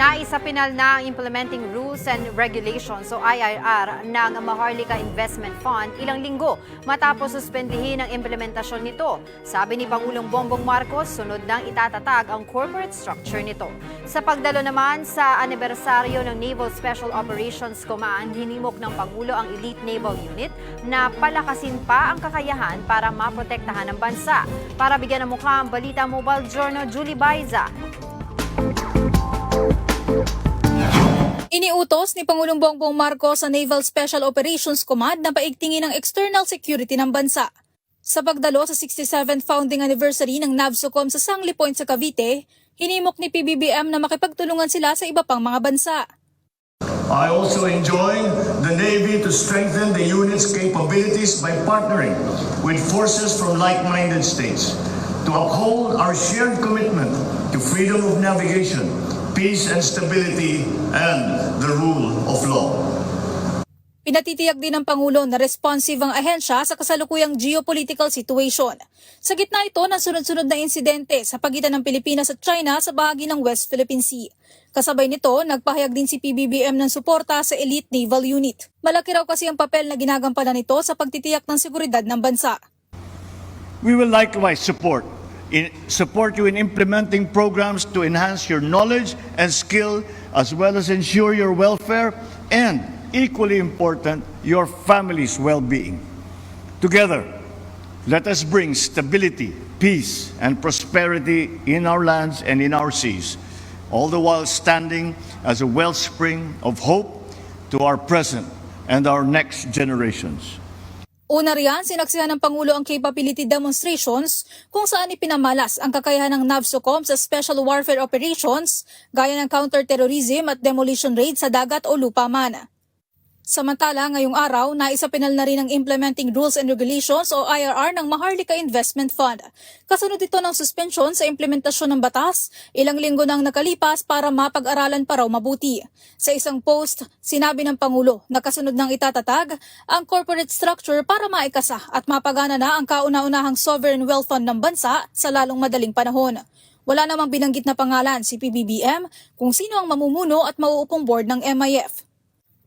Naisa pinal na ang Implementing Rules and Regulations o IRR ng Maharlika Investment Fund ilang linggo matapos suspendihin ang implementasyon nito. Sabi ni Pangulong Bongbong Marcos, sunod nang itatatag ang corporate structure nito. Sa pagdalo naman sa anibersaryo ng Naval Special Operations Command, hinimok ng Pangulo ang Elite Naval Unit na palakasin pa ang kakayahan para maprotektahan ang bansa. Para bigyan ng mukha ang Balita Mobile Journal, Julie Baiza. Iniutos ni Pangulong Bongbong Marcos sa Naval Special Operations Command na paigtingin ang external security ng bansa. Sa pagdalo sa 67th founding anniversary ng NAVSOCOM sa Sangli Point sa Cavite, hinimok ni PBBM na makipagtulungan sila sa iba pang mga bansa. I also enjoin the Navy to strengthen the unit's capabilities by partnering with forces from like-minded states to uphold our shared commitment to freedom of navigation, peace and stability, and the rule of law. Pinatitiyak din ng Pangulo na responsive ang ahensya sa kasalukuyang geopolitical situation. Sa gitna ito ng sunod-sunod na insidente sa pagitan ng Pilipinas at China sa bahagi ng West Philippine Sea. Kasabay nito, nagpahayag din si PBBM ng suporta sa Elite Naval Unit. Malaki raw kasi ang papel na ginagampanan nito sa pagtitiyak ng seguridad ng bansa. We will likewise support in, support you in implementing programs to enhance your knowledge and skill as well as ensure your welfare and equally important your family's well-being. Together, let us bring stability, peace and prosperity in our lands and in our seas, all the while standing as a wellspring of hope to our present and our next generations. Una riyan, sinaksihan ng Pangulo ang capability demonstrations kung saan ipinamalas ang kakayahan ng NAVSOCOM sa Special Warfare Operations gaya ng counter-terrorism at demolition raid sa dagat o lupa man. Samantala, ngayong araw, naisapinal na rin ang Implementing Rules and Regulations o IRR ng Maharlika Investment Fund. Kasunod ito ng suspension sa implementasyon ng batas, ilang linggo nang nakalipas para mapag-aralan pa raw mabuti. Sa isang post, sinabi ng Pangulo na kasunod ng itatatag ang corporate structure para maikasa at mapagana na ang kauna-unahang sovereign wealth fund ng bansa sa lalong madaling panahon. Wala namang binanggit na pangalan si PBBM kung sino ang mamumuno at mauupong board ng MIF.